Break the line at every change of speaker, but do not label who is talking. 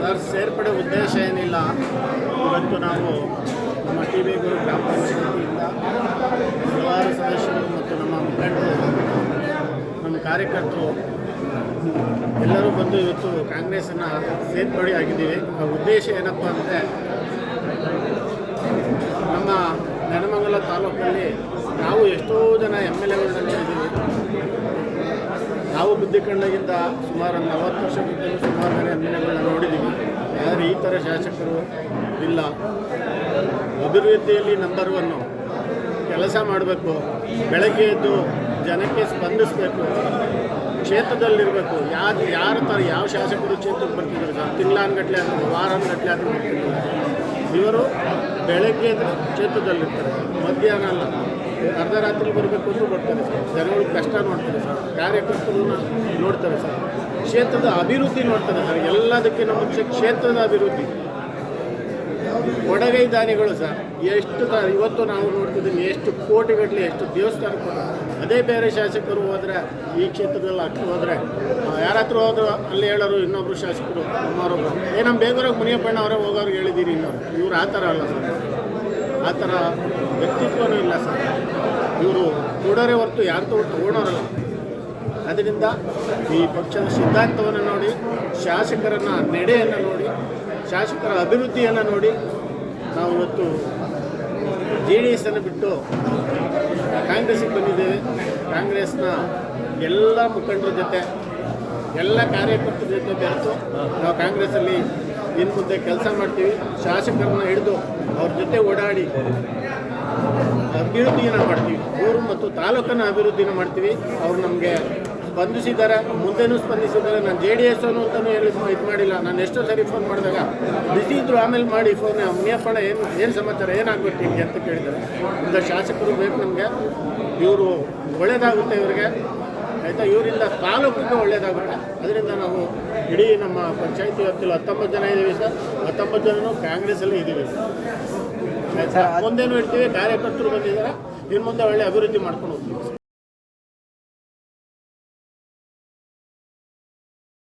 Sir, ಸೇರ್ಪಡೆ ಉದ್ದೇಶ ಏನಿಲ್ಲ. ಇವತ್ತು ನಾವು ನಮ್ಮ ಟಿ ವಿ ಗುರು ಗ್ರಾಮ ಪಂಚಾಯತಿಯಿಂದ ಹಲವಾರು ಸದಸ್ಯರು ಮತ್ತು ನಮ್ಮ ಮುಖಂಡರು ನಮ್ಮ ಕಾರ್ಯಕರ್ತರು ಎಲ್ಲರೂ ಬಂದು ಇವತ್ತು ಕಾಂಗ್ರೆಸ್ಸನ್ನು ಸೇರ್ಪಡೆ ಆಗಿದ್ದೀವಿ. ಆ ಉದ್ದೇಶ ಏನಪ್ಪ ಅಂದರೆ, ನಮ್ಮ ನೆನಮಂಗಲ ತಾಲೂಕಲ್ಲಿ ನಾವು ಎಷ್ಟೋ ಜನ ಎಂ ಎಲ್ ಎಗಳನ್ನ ಇದ್ದೀವಿ ನಾವು ಬುದ್ಧಿ ಕಂಡಾಗಿಂದ ಸುಮಾರು ನಲವತ್ತು ವರ್ಷಕ್ಕಿಂತ ಸುಮಾರು ಜನ ಎಂ ಎಲ್ ಎಗಳನ್ನ ನೋಡಿದ್ದೀವಿ. ಯಾರು ಈ ಥರ ಶಾಸಕರು ಇಲ್ಲ. ಅಭಿವೃದ್ಧಿಯಲ್ಲಿ ನಂಬರ್ ಒನ್ನು ಕೆಲಸ ಮಾಡಬೇಕು, ಬೆಳಗ್ಗೆ ಎದ್ದು ಜನಕ್ಕೆ ಸ್ಪಂದಿಸಬೇಕು, ಕ್ಷೇತ್ರದಲ್ಲಿರಬೇಕು. ಯಾರು, ಯಾರ ಥರ ಯಾವ ಶಾಸಕರು ಕ್ಷೇತ್ರಕ್ಕೆ ಬರ್ತಿದ್ದಾರೆ ಸರ್ ತಿಂಗಳಾನ್ಗಟ್ಲೆ ಆದರೂ, ವಾರಾನ್ಗಟ್ಲೆ ಆದರೂ ಬರ್ತಿದ್ದಾರೆ. ಇವರು ಬೆಳಗ್ಗೆ ಎದ್ದು ಕ್ಷೇತ್ರದಲ್ಲಿರ್ತಾರೆ, ಮಧ್ಯಾಹ್ನ ಅಲ್ಲ. ಅರ್ಧ ರಾತ್ರಿ ಬರಬೇಕು ಅಂದ್ರೂ ಬರ್ತಾರೆ ಸರ್. ಜನಗಳಿಗೆ ಕಷ್ಟ ನೋಡ್ತಾರೆ ಸರ್. ಕಾರ್ಯಕರ್ತರನ್ನ ನೋಡ್ತಾರೆ ಸರ್. ಕ್ಷೇತ್ರದ ಅಭಿವೃದ್ಧಿ ನೋಡ್ತಾರೆ ಸರ್. ಎಲ್ಲದಕ್ಕೆ ನಮ್ಮ ಕ್ಷೇತ್ರದ ಅಭಿವೃದ್ಧಿ. ಕೊಡಗೈ ದಾನಿಗಳು ಸರ್, ಎಷ್ಟು ಇವತ್ತು ನಾವು ನೋಡ್ತಿದ್ದೀವಿ, ಎಷ್ಟು ಕೋಟಿಗಟ್ಟಲೆ ಎಷ್ಟು ದೇವಸ್ಥಾನ ಅದೇ ಬೇರೆ ಶಾಸಕರು ಹೋದರೆ, ಈ ಕ್ಷೇತ್ರದಲ್ಲಿ ಅಷ್ಟು ಹೋದರೆ ಯಾರತ್ರ ಹೋದ್ರು ಅಲ್ಲಿ ಹೇಳೋರು ಇನ್ನೊಬ್ಬರು ಶಾಸಕರು ನಮ್ಮವರೊಬ್ಬರು ಏ ನಮ್ಮ ಮುನಿಯಪ್ಪಣ್ಣ ಅವರೇ ಹೋಗೋರು ಹೇಳಿದ್ದೀರಿ ಇನ್ನೊಬ್ರು ಇವ್ರು ಆ ಥರ ಅಲ್ಲ ಸರ್. ಆ ಥರ ವ್ಯಕ್ತಿತ್ವನೂ ಇಲ್ಲ ಸರ್. ಇವರು ಕೊಡೋರೆ ಹೊರತು ಯಾರು ತಗೊಳೋರಲ್ಲ. ಅದರಿಂದ ಈ ಪಕ್ಷದ ಸಿದ್ಧಾಂತವನ್ನು ನೋಡಿ, ಶಾಸಕರನ್ನ ನಡೆಯನ್ನು ನೋಡಿ, ಶಾಸಕರ ಅಭಿವೃದ್ಧಿಯನ್ನು ನೋಡಿ ನಾವು ಇವತ್ತು ಜೆ ಡಿ ಎಸ್ಸನ್ನು ಬಿಟ್ಟು ಕಾಂಗ್ರೆಸ್ಸಿಗೆ ಬಂದಿದ್ದೇವೆ. ಕಾಂಗ್ರೆಸ್ನ ಎಲ್ಲ ಮುಖಂಡರ ಜೊತೆ ಎಲ್ಲ ಕಾರ್ಯಕರ್ತರ ಜೊತೆ ಬೆರೆತು ನಾವು ಕಾಂಗ್ರೆಸ್ಸಲ್ಲಿ ಇನ್ನು ಮುಂದೆ ಕೆಲಸ ಮಾಡ್ತೀವಿ. ಶಾಸಕರನ್ನ ಹಿಡಿದು ಅವ್ರ ಜೊತೆ ಓಡಾಡಿ ಅಭಿವೃದ್ಧಿಯನ್ನು ಮಾಡ್ತೀವಿ. ಊರು ಮತ್ತು ತಾಲೂಕನ್ನು ಅಭಿವೃದ್ಧಿನ ಮಾಡ್ತೀವಿ. ಅವ್ರು ನಮಗೆ ಸ್ಪಂದಿಸಿದ್ದಾರೆ ಮುಂದೆನೂ ಸ್ಪಂದಿಸಿದ್ದಾರೆ ನಾನು ಜೆ ಡಿ ಎಸ್ ಅಂತಲೂ ಹೇಳಿ ಇದು ಮಾಡಿಲ್ಲ. ನಾನು ಎಷ್ಟೋ ಸರಿ ಫೋನ್ ಮಾಡಿದಾಗ ಬಿಸಿ ಇದ್ರು ಆಮೇಲೆ ಮಾಡಿ ಫೋನ್ ಮುನಿಯಪ್ಪಣ್ಣ ಏನು ಏನು ಸಮಾಚಾರ? ಏನಾಗಬೇಕು ನಿಮಗೆ? ಅಂತ ಕೇಳಿದ್ದಾರೆ ಇಂಥ ಶಾಸಕರು ಬೇಕು ನಮಗೆ. ಇವರು ಒಳ್ಳೆಯದಾಗುತ್ತೆ ಇವರಿಗೆ. ಆಯಿತಾ ಇವರಿಂದ ತಾಲೂಕಿಗೆ ಒಳ್ಳೆಯದಾಗುತ್ತೆ ಅದರಿಂದ ನಾವು ಇಡೀ ನಮ್ಮ ಪಂಚಾಯತಿ ವ್ಯಾಪ್ತಿಯಲ್ಲಿ ಹತ್ತೊಂಬತ್ತು ಜನ ಇದ್ದೀವಿ ಸರ್. ಹತ್ತೊಂಬತ್ತು ಜನನು ಕಾಂಗ್ರೆಸ್ಸಲ್ಲಿ ಇದ್ದೀವಿ. ಆಯ್ತಾ? ಮುಂದೇನು ಇಡ್ತೀವಿ ಕಾರ್ಯಕರ್ತರು ಬಂದಿದ್ದಾರೆ. ಇನ್ನು ಮುಂದೆ ಒಳ್ಳೆ ಅಭಿವೃದ್ಧಿ ಮಾಡ್ಕೊಂಡು ಹೋಗ್ತೀವಿ.